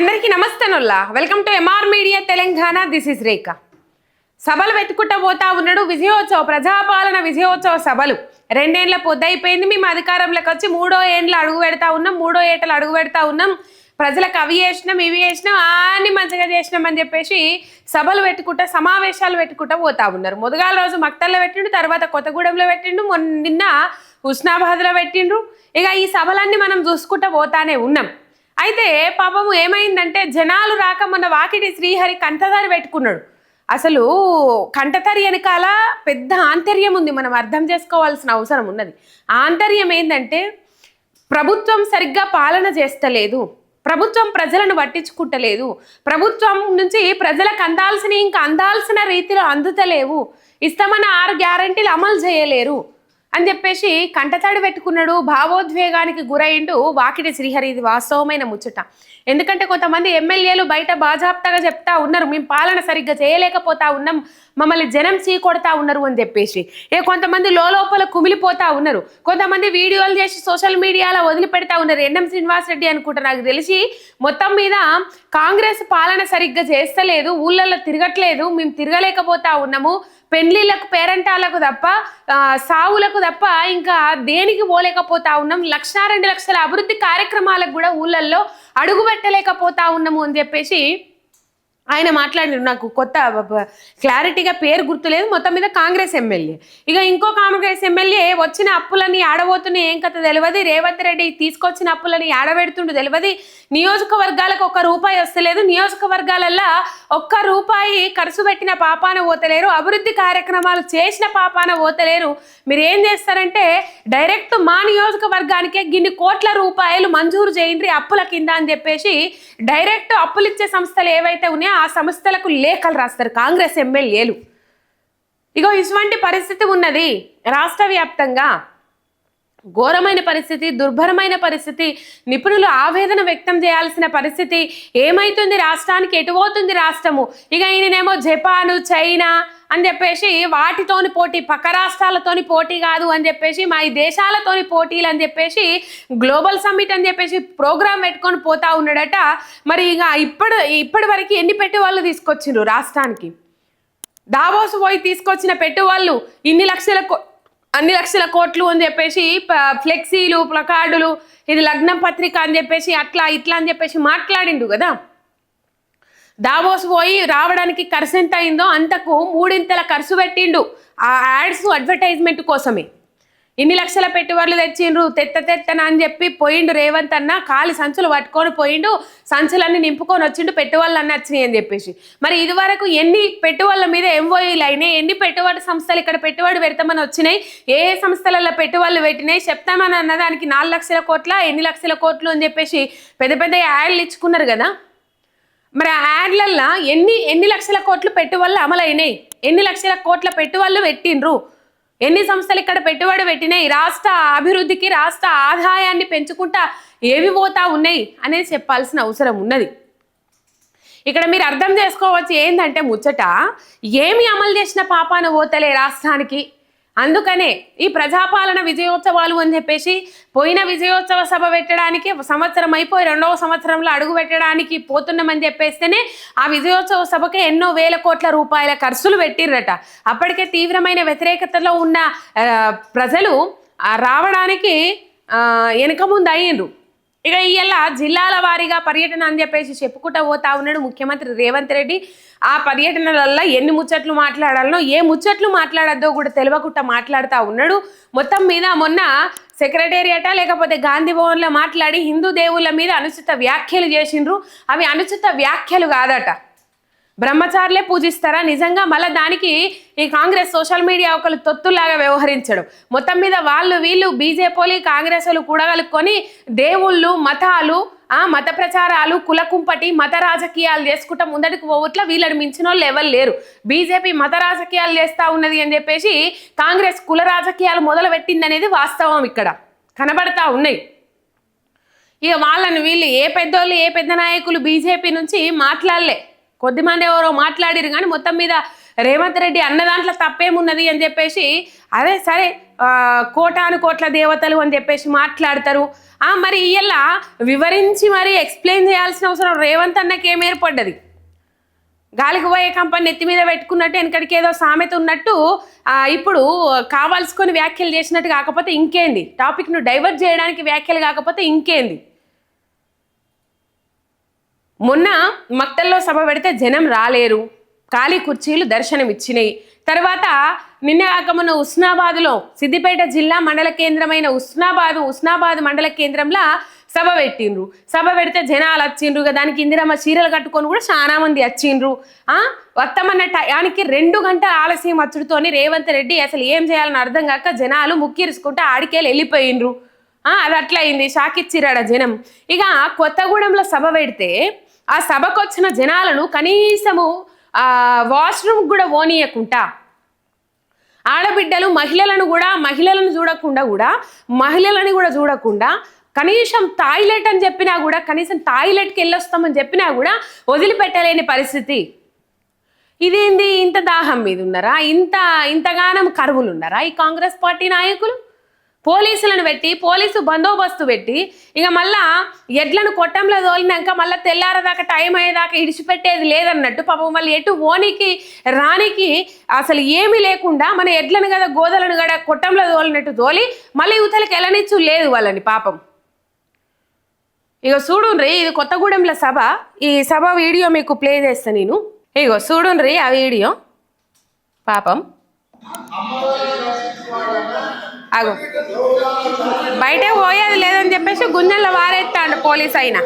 అందరికీ నమస్తేనుల్లా welcome to MR media Telangana this is Rekha సభలు పెట్టుకుంటా పోతా ఉన్నాడు. విజయోత్సవ ప్రజాపాలన విజయోత్సవ సభలు. రెండేళ్ళ పొద్దైపోయింది మేము అధికారంలోకి వచ్చి మూడో ఏండ్లు అడుగు పెడతా ఉన్నాం. మూడో ఏటలు అడుగు పెడతా ఉన్నాం. ప్రజలకు అవి చేసినాం ఇవి చేసినాం అన్ని మంచిగా చేసినాం అని చెప్పేసి సభలు పెట్టుకుంటా సమావేశాలు పెట్టుకుంటా పోతా ఉన్నారు. మొదగాల రోజు మక్తల్లో పెట్టిండు తర్వాత కొత్తగూడెంలో పెట్టిండు మొన్న నిన్న హుస్నాబాద్లో పెట్టిండ్రు. ఇక ఈ సభలన్నీ మనం చూసుకుంటా పోతానే ఉన్నాం. అయితే పాపము ఏమైందంటే జనాలు రాక మొన్న వాకిటి శ్రీహరి కంటదారి పెట్టుకున్నాడు. అసలు కంటతరి వెనకాల పెద్ద ఆంతర్యం ఉంది. మనం అర్థం చేసుకోవాల్సిన అవసరం ఉన్నది. ఆంతర్యం ఏంటంటే ప్రభుత్వం సరిగ్గా పాలన చేస్తలేదు. ప్రభుత్వం ప్రజలను పట్టించుకుంటలేదు. ప్రభుత్వం నుంచి ప్రజలకు అందాల్సిన ఇంకా అందాల్సిన రీతిలో అందుతలేవు. ఇస్తామన్న ఆరు గ్యారంటీలు అమలు చేయలేరు. అని చెప్పేసి కంటతాడు పెట్టుకున్నాడు భావోద్వేగానికి గురైండు వాకిటి శ్రీహరి ఇది వాస్తవమైన ముచ్చట. ఎందుకంటే కొంతమంది ఎమ్మెల్యేలు బయట బాజాప్తాగా చెప్తా ఉన్నారు మేము పాలన సరిగ్గా చేయలేకపోతా ఉన్నాం మమ్మల్ని జనం చీకొడతా ఉన్నారు అని చెప్పేసి. ఏ కొంతమంది లోపల కుమిలిపోతా ఉన్నారు కొంతమంది వీడియోలు చేసి సోషల్ మీడియాలో వదిలిపెడతా ఉన్నారు. ఎన్ఎం శ్రీనివాస్ రెడ్డి అనుకుంటా నాకు తెలిసి మొత్తం మీద కాంగ్రెస్ పాలన సరిగ్గా చేస్తలేదు ఊళ్ళల్లో తిరగట్లేదు మేము తిరగలేకపోతా ఉన్నాము పెళ్ళిళ్ళకు పేరంటాలకు తప్ప సావులకు తప్ప ఇంకా దేనికి పోలేకపోతా ఉన్నాం? లక్ష రెండు లక్షల అభివృద్ధి కార్యక్రమాలకు కూడా ఊళ్ళల్లో అడుగు పెట్టలేకపోతా ఉన్నాము అని చెప్పేసి ఆయన మాట్లాడినారు నాకు కొత్త క్లారిటీగా పేరు గుర్తులేదు. మొత్తం మీద కాంగ్రెస్ ఎమ్మెల్యే. ఇక ఇంకో కాంగ్రెస్ ఎమ్మెల్యే వచ్చిన అప్పులని ఆడబోతున్నాయి ఏం కథ తెలియదు. రేవంత్ రెడ్డి తీసుకొచ్చిన అప్పులని ఆడబెడుతుండు తెలియదు. నియోజకవర్గాలకు ఒక్క రూపాయి వస్తలేదు. నియోజకవర్గాలల్లో ఒక్క రూపాయి ఖర్చు పెట్టిన పాపాన పోతలేరు. అభివృద్ధి కార్యక్రమాలు చేసిన పాపాన పోతలేరు. మీరు ఏం చేస్తారంటే డైరెక్ట్ మా నియోజకవర్గానికే గిన్ని కోట్ల రూపాయలు మంజూరు చేయండి అప్పుల కింద అని చెప్పేసి డైరెక్ట్ అప్పులు ఇచ్చే సంస్థలు ఏవైతే ఉన్నాయో ఆ సంస్థలకు లేఖలు రాస్తారు కాంగ్రెస్ ఎమ్మెల్యేలు. ఇగో ఇటువంటి పరిస్థితి ఉన్నది. రాష్ట్ర వ్యాప్తంగా ఘోరమైన పరిస్థితి దుర్భరమైన పరిస్థితి నిపుణులు ఆవేదన వ్యక్తం చేయాల్సిన పరిస్థితి ఏమైతుంది రాష్ట్రానికి? ఎటుపోతుంది రాష్ట్రము? ఇక ఈయననేమో జపాను చైనా అని చెప్పేసి వాటితోని పోటీ పక్క రాష్ట్రాలతోని పోటీ కాదు అని చెప్పేసి మా ఈ దేశాలతోని పోటీలు అని చెప్పేసి గ్లోబల్ సమ్మిట్ అని చెప్పేసి ప్రోగ్రామ్ పెట్టుకొని పోతా ఉన్నాడట. మరి ఇక ఇప్పటి ఇప్పటి వరకు ఎన్ని పెట్టుబడులు తీసుకొచ్చిండ్రు రాష్ట్రానికి? దావోసు పోయి తీసుకొచ్చిన పెట్టువాళ్ళు ఇన్ని లక్షల అన్ని లక్షల కోట్లు అని చెప్పేసి ప- ఫ్లెక్సీలు ప్లకార్డులు ఇది లగ్నం పత్రిక అని చెప్పేసి అట్లా ఇట్లా అని చెప్పేసి మాట్లాడిండు కదా? దావోస్ పోయి రావడానికి ఖర్చు ఎంత అయిందో అంతకు మూడింతల ఖర్చు పెట్టిండు. ఆ యాడ్స్ అడ్వర్టైజ్మెంట్ కోసమే. ఇన్ని లక్షల పెట్టుబడులు తెచ్చిండ్రు తెత్త తెత్తన అని చెప్పి పోయిండు రేవంత్ అన్న కాలి సంచులు పట్టుకొని పోయిండు సంచులన్నీ నింపుకొని వచ్చిండు పెట్టుబడులు అన్నీ వచ్చినాయి అని చెప్పేసి. మరి ఇదివరకు ఎన్ని పెట్టుబడుల మీద ఎంఓఈలు అయినాయి ఎన్ని పెట్టుబడి సంస్థలు ఇక్కడ పెట్టుబడి పెడతామని వచ్చినాయి ఏ ఏ సంస్థలలో పెట్టుబడులు పెట్టినాయి చెప్తామని అన్నదానికి నాలుగు లక్షల కోట్ల ఎన్ని లక్షల కోట్లు అని చెప్పేసి పెద్ద పెద్ద యాడ్లు ఇచ్చుకున్నారు కదా. మరి ఆ యాడ్లల్లో ఎన్ని ఎన్ని లక్షల కోట్లు పెట్టుబడులు అమలైనాయి? ఎన్ని లక్షల కోట్ల పెట్టుబడులు పెట్టిండ్రు? ఎన్ని సంస్థలు ఇక్కడ పెట్టుబడి పెట్టినాయి? రాష్ట్ర అభివృద్ధికి రాష్ట్ర ఆదాయాన్ని పెంచుకుంటా ఏవి పోతా ఉన్నాయి అనేది చెప్పాల్సిన అవసరం ఉన్నది. ఇక్కడ మీరు అర్థం చేసుకోవచ్చు ఏంటంటే ముచ్చట ఏమి అమలు చేసిన పాపాన పోతలే రాష్ట్రానికి? అందుకనే ఈ ప్రజాపాలన విజయోత్సవాలు అని చెప్పేసి పోయిన విజయోత్సవ సభ పెట్టడానికి సంవత్సరం అయిపోయి రెండవ సంవత్సరంలో అడుగు పెట్టడానికి పోతున్నామని చెప్పేస్తేనే ఆ విజయోత్సవ సభకి ఎన్నో వేల కోట్ల రూపాయల ఖర్చులు పెట్టిర్రట. అప్పటికే తీవ్రమైన వ్యతిరేకతలో ఉన్న ప్రజలు రావడానికి ఆ, వెనక ముందు అయ్యిండ్రు. ఇక ఇవాళ జిల్లాల వారీగా పర్యటన అని చెప్పేసి చెప్పుకుంటా పోతా ఉన్నాడు ముఖ్యమంత్రి రేవంత్ రెడ్డి. ఆ పర్యటనలలో ఎన్ని ముచ్చట్లు మాట్లాడాలనో ఏ ముచ్చట్లు మాట్లాడద్దో కూడా తెలియకుండా మాట్లాడుతూ ఉన్నాడు. మొత్తం మీద మొన్న సెక్రటేరియట లేకపోతే గాంధీ భవన్లో మాట్లాడి హిందూ దేవుళ్ళ మీద అనుచిత వ్యాఖ్యలు చేసిండ్రు. అవి అనుచిత వ్యాఖ్యలు కాదట. బ్రహ్మచారులే పూజిస్తారా? నిజంగా మళ్ళీ దానికి ఈ కాంగ్రెస్ సోషల్ మీడియా ఒకరు తొత్తులాగా వ్యవహరించడం. మొత్తం మీద వాళ్ళు వీళ్ళు బీజేపీ కాంగ్రెస్ కూడగలుక్కొని దేవుళ్ళు మతాలు ఆ మత ప్రచారాలు కులకుంపటి మత రాజకీయాలు చేసుకుంటా ముందడికి పోవట్ల వీళ్ళని మించిన వాళ్ళు ఎవరు లేరు. బీజేపీ మత రాజకీయాలు చేస్తా ఉన్నది అని చెప్పేసి కాంగ్రెస్ కుల రాజకీయాలు మొదలు పెట్టిందనేది వాస్తవం ఇక్కడ. కనబడతా ఉన్నాయి. ఇక వాళ్ళని వీళ్ళు ఏ పెద్దోళ్ళు ఏ పెద్ద నాయకులు బీజేపీ నుంచి మాట్లాడలే. కొద్దిమంది ఎవరో మాట్లాడిరు కానీ మొత్తం మీద రేవంత్ రెడ్డి అన్న దాంట్లో తప్పేమున్నది అని చెప్పేసి అదే సరే కోటాను కోట్ల దేవతలు అని చెప్పేసి మాట్లాడతారు. ఆ, మరి ఇలా వివరించి మరి ఎక్స్ప్లెయిన్ చేయాల్సిన అవసరం రేవంత్ అన్నకి ఏం ఏర్పడ్డది? గాలికి పోయే కంపెనీ నెత్తి మీద పెట్టుకున్నట్టు వెనకడికి ఏదో సామెత ఉన్నట్టు ఇప్పుడు కావాల్సుకొని వ్యాఖ్యలు చేసినట్టు కాకపోతే ఇంకేంది? టాపిక్ను డైవర్ట్ చేయడానికి వ్యాఖ్యలు కాకపోతే ఇంకేంది? మొన్న మక్తల్లో సభ పెడితే జనం రాలేరు. ఖాళీ కుర్చీలు దర్శనం ఇచ్చినాయి తర్వాత నిన్న కాకమున్న ఉస్నాబాద్లో సిద్దిపేట జిల్లా మండల కేంద్రమైన ఉస్నాబాద్ ఉస్నాబాద్ మండల కేంద్రంలో సభ పెట్టిండ్రు. సభ పెడితే జనాలు వచ్చిండ్రు ఇక దానికి ఇందిరమ్మ చీరలు కట్టుకొని కూడా చాలా మంది వచ్చిండ్రు వత్తమన్న టయానికి రెండు గంటల ఆలస్యం వచ్చుడుతోని రేవంత్ రెడ్డి అసలు ఏం చేయాలని అర్థం కాక జనాలు ముక్కిరుచుకుంటే ఆడికెళ్ళి వెళ్ళిపోయిండ్రు. అది అది అట్లయింది. షాకిచ్చిరాడ జనం. ఇక కొత్తగూడెంలో సభ పెడితే ఆ సభకు వచ్చిన జనాలను కనీసము ఆ వాష్రూమ్ కూడా ఓనీయకుండా ఆడబిడ్డలు మహిళలను కూడా మహిళలను చూడకుండా కూడా మహిళలను కూడా చూడకుండా కనీసం టాయిలెట్ అని చెప్పినా కూడా కనీసం టాయిలెట్కి వెళ్ళొస్తామని చెప్పినా కూడా వదిలిపెట్టలేని పరిస్థితి. ఇదేంది? ఇంత దాహం మీద ఉన్నారా ఇంత ఇంతగానం కరువులు ఉన్నారా ఈ కాంగ్రెస్ పార్టీ నాయకులు? పోలీసులను పెట్టి పోలీసు బందోబస్తు పెట్టి ఇక మళ్ళా ఎడ్లను కొట్టంలో తోలినాక మళ్ళీ తెల్లారదాకా టైం అయ్యేదాకా ఇడిచిపెట్టేది లేదన్నట్టు పాపం మళ్ళీ ఎటు ఓనికి రానికి అసలు ఏమీ లేకుండా మన ఎడ్లను కదా గోదలను కదా కొట్టంలో తోలినట్టు తోలి మళ్ళీ యువతలకు ఎలనిచ్చు లేదు వాళ్ళని పాపం. ఇక చూడుండ్రి ఇది కొత్తగూడెంల సభ. ఈ సభ వీడియో మీకు ప్లే చేస్తా నేను. ఇగో చూడుండ్రి ఆ వీడియో. పాపం. అగో బయట పోయేది లేదని చెప్పేసి గుంజల్లో వారెత్తాడు పోలీస్ అయినా.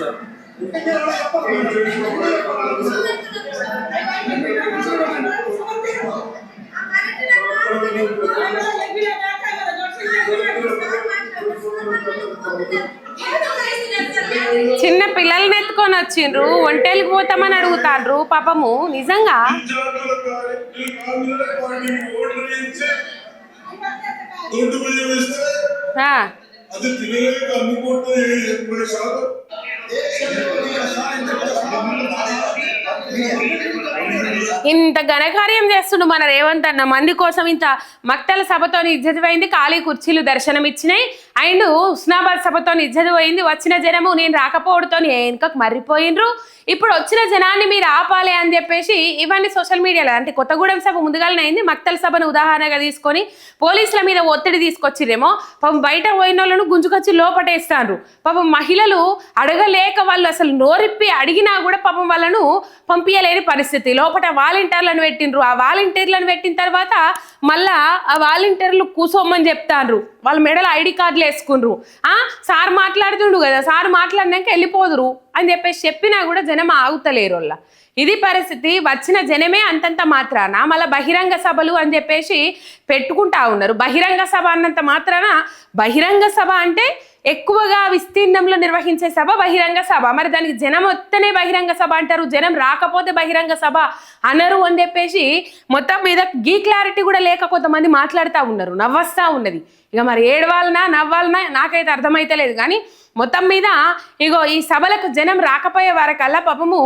సార్ చిన్న పిల్లల్ని ఎత్తుకొని వచ్చిండ్రు ఒంటేలకు పోతామని అడుగుతాండ్రు. పాపము నిజంగా? విద్యార్థుల అది ఇంత ఘనకార్యం చేస్తుండు మన రేవంత్ అన్న. మంది కోసం ఇంత మక్తల సభతో ఇజ్జతి పోయింది ఖాళీ కుర్చీలు దర్శనం ఇచ్చినాయి అండ్ ఉస్నాబాద్ సభతో ఇజ్జతి పోయింది వచ్చిన జనము నేను రాకపోవడంతో వెనుకకు మర్రిపోయినరు ఇప్పుడు వచ్చిన జనాన్ని మీరు ఆపాలి అని చెప్పేసి ఇవన్నీ సోషల్ మీడియాలో అంటే కొత్తగూడెం సభ ముందుగానే అయింది మక్తల సభను ఉదాహరణగా తీసుకొని పోలీసుల మీద ఒత్తిడి తీసుకొచ్చిరేమో పాపం బయట పోయిన వాళ్ళను గుంజుకొచ్చి లోపటేస్తారు పాపం మహిళలు అడగలేక వాళ్ళు అసలు నోరిప్పి అడిగినా కూడా పాపం వాళ్ళను పంపించలేని పరిస్థితి. లోపల వాలంటీర్లను పెట్టిండ్రు. ఆ వాలంటీర్లను పెట్టిన తర్వాత మళ్ళా ఆ వాలంటీర్లు కూసోమని చెప్తాండ్రు. వాళ్ళ మెడలో ఐడి కార్డులు వేసుకున్రు ఆ సార్ మాట్లాడుతుండు కదా సార్ మాట్లాడినాక వెళ్ళిపోదురు అని చెప్పేసి చెప్పినా కూడా జనం ఆగుతలేరు వాళ్ళ. ఇది పరిస్థితి. వచ్చిన జనమే అంతంత మాత్రాన మళ్ళీ బహిరంగ సభలు అని చెప్పేసి పెట్టుకుంటా ఉన్నారు. బహిరంగ సభ అన్నంత మాత్రాన బహిరంగ సభ అంటే ఎక్కువగా విస్తీర్ణంలో నిర్వహించే సభ బహిరంగ సభ. మరి దానికి జనం వస్తేనే బహిరంగ సభ అంటారు. జనం రాకపోతే బహిరంగ సభ అనరు అని చెప్పేసి మొత్తం మీద గీ క్లారిటీ కూడా లేక కొంతమంది మాట్లాడుతూ ఉన్నారు. నవ్వస్తా ఉన్నది. ఇక మరి ఏడవాలనా నవ్వాలనా నాకైతే అర్థమైతలేదు కానీ మొత్తం మీద ఇగో ఈ సభలకు జనం రాకపోయే వారికల్లా పాపము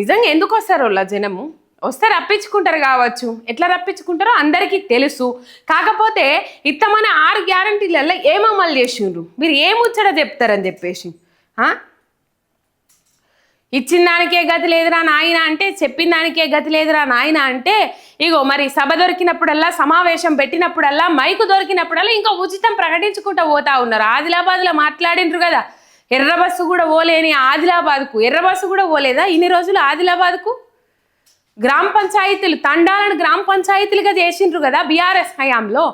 నిజంగా ఎందుకు వస్తారు వాళ్ళ జనము? వస్తే రప్పించుకుంటారు కావచ్చు. ఎట్లా రప్పించుకుంటారో అందరికీ తెలుసు. కాకపోతే ఇత్తమని ఆరు గ్యారంటీలలో ఏం అమలు చేసిండ్రు? మీరు ఏముచ్చట చెప్తారని చెప్పేసి. ఇచ్చిన దానికే గతి లేదురా నాయన అంటే చెప్పిన దానికే గతి లేదురా నాయన అంటే ఇగో మరి సభ దొరికినప్పుడల్లా సమావేశం పెట్టినప్పుడల్లా మైకు దొరికినప్పుడల్లా ఇంకా ఉచితం ప్రకటించుకుంటూ పోతా ఉన్నారు. ఆదిలాబాద్లో మాట్లాడిండ్రు కదా. ఎర్ర బస్సు కూడా పోలేని ఆదిలాబాద్కు. ఎర్ర బస్సు కూడా పోలేదా? ఇన్ని రోజులు ఆదిలాబాద్కు? గ్రామ పంచాయతీలు తండాలను గ్రామ పంచాయతీలుగా చేసిండ్రు కదా బీఆర్ఎస్ హయాంలో.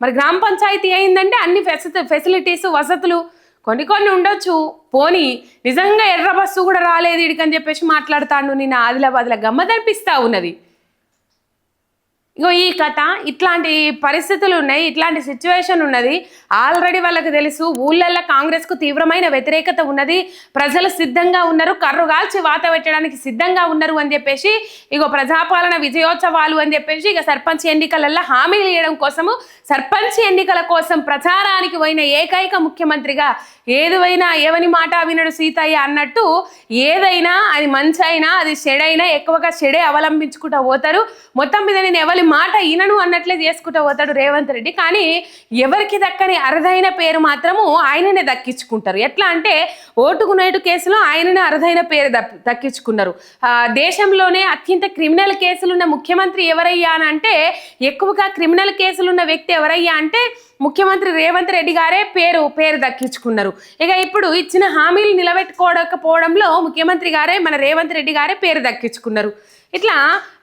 మరి గ్రామ పంచాయతీ అయిందంటే అన్ని ఫెసిలి ఫెసిలిటీస్ వసతులు కొన్ని కొన్ని ఉండొచ్చు. పోనీ నిజంగా ఎర్ర బస్సు కూడా రాలేదు ఇడికని చెప్పేసి మాట్లాడతాడు నిన్న ఆదిలాబాద్లో. గమ్మదనిపిస్తా ఉన్నది. ఇగో ఈ కథ ఇట్లాంటి పరిస్థితులు ఉన్నాయి ఇట్లాంటి సిచ్యువేషన్ ఉన్నది. ఆల్రెడీ వాళ్ళకి తెలుసు ఊళ్ళల్లో కాంగ్రెస్కు తీవ్రమైన వ్యతిరేకత ఉన్నది. ప్రజలు సిద్ధంగా ఉన్నారు కర్రుగాల్చి వాత పెట్టడానికి సిద్ధంగా ఉన్నారు అని చెప్పేసి ఇగో ప్రజాపాలన విజయోత్సవాలు అని చెప్పేసి ఇక సర్పంచ్ ఎన్నికలలో హామీలు ఇవ్వడం కోసము సర్పంచ్ ఎన్నికల కోసం ప్రచారానికి పోయిన ఏకైక ముఖ్యమంత్రిగా ఏదువైనా ఏవని మాట వినడు సీతయ్య అన్నట్టు ఏదైనా అది మంచి అయినా అది చెడైనా ఎక్కువగా చెడే అవలంబించుకుంటూ పోతారు. మొత్తం మీద నేను ఎవరు మాట ఈనను అన్నట్లే చేసుకుంటూ పోతాడు రేవంత్ రెడ్డి. కానీ ఎవరికి దక్కని అరుదైన పేరు మాత్రము ఆయననే దక్కించుకుంటారు. ఎట్లా అంటే ఓటుకు నోటు కేసులో ఆయననే అరుదైన పేరు దక్కించుకున్నారు. దేశంలోనే అత్యంత క్రిమినల్ కేసులున్న ముఖ్యమంత్రి ఎవరయ్యా అని అంటే ఎక్కువగా క్రిమినల్ కేసులున్న వ్యక్తి ఎవరయ్యా అంటే ముఖ్యమంత్రి రేవంత్ రెడ్డి గారే పేరు పేరు దక్కించుకున్నారు. ఇక ఇప్పుడు ఇచ్చిన హామీలు నిలబెట్టుకోకపోవడంలో ముఖ్యమంత్రి గారే మన రేవంత్ రెడ్డి గారే పేరు దక్కించుకున్నారు. ఇట్లా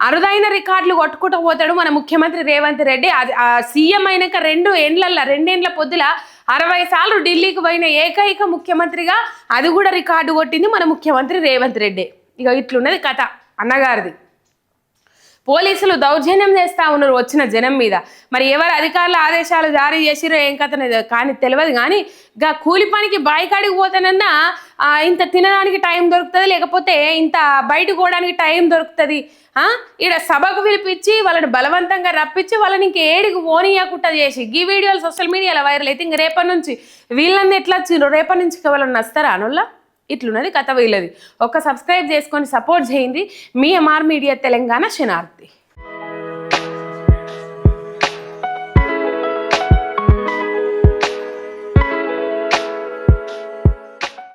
అరుదైన రికార్డులు కొట్టుకుంటూ పోతాడు మన ముఖ్యమంత్రి రేవంత్ రెడ్డి. అది సీఎం అయినాక రెండు ఏండ్లల్లో రెండేండ్ల పొద్దుల అరవై సార్లు ఢిల్లీకి పోయిన ఏకైక ముఖ్యమంత్రిగా అది కూడా రికార్డు కొట్టింది మన ముఖ్యమంత్రి రేవంత్ రెడ్డి. ఇక ఇట్లున్నది కథ అన్నగారిది. పోలీసులు దౌర్జన్యం చేస్తా ఉన్నారు వచ్చిన జనం మీద. మరి ఎవరు అధికారుల ఆదేశాలు జారీ చేసిరో ఏం కథ కానీ తెలియదు కానీ ఇక కూలి పనికి బాయికాడికి పోతానన్నా ఇంత తినడానికి టైం దొరుకుతుంది లేకపోతే ఇంత బయటకు పోవడానికి టైం దొరుకుతుంది ఈడ సభకు పిలిపించి వాళ్ళని బలవంతంగా రప్పించి వాళ్ళని ఇంక ఏడికి ఓనియకుండా చేసి. ఈ వీడియోలు సోషల్ మీడియాలో వైరల్ అయితే ఇంక రేపటి నుంచి వీళ్ళని ఎట్లా వచ్చిండ్రు రేపటి నుంచి వాళ్ళని వస్తారా అనుల్లా? ఇట్లున్నది కథ వీళ్ళది. ఒక సబ్స్క్రైబ్ చేసుకొని సపోర్ట్ చేయండి. మీ ఎంఆర్ మీడియా తెలంగాణ శనార్థి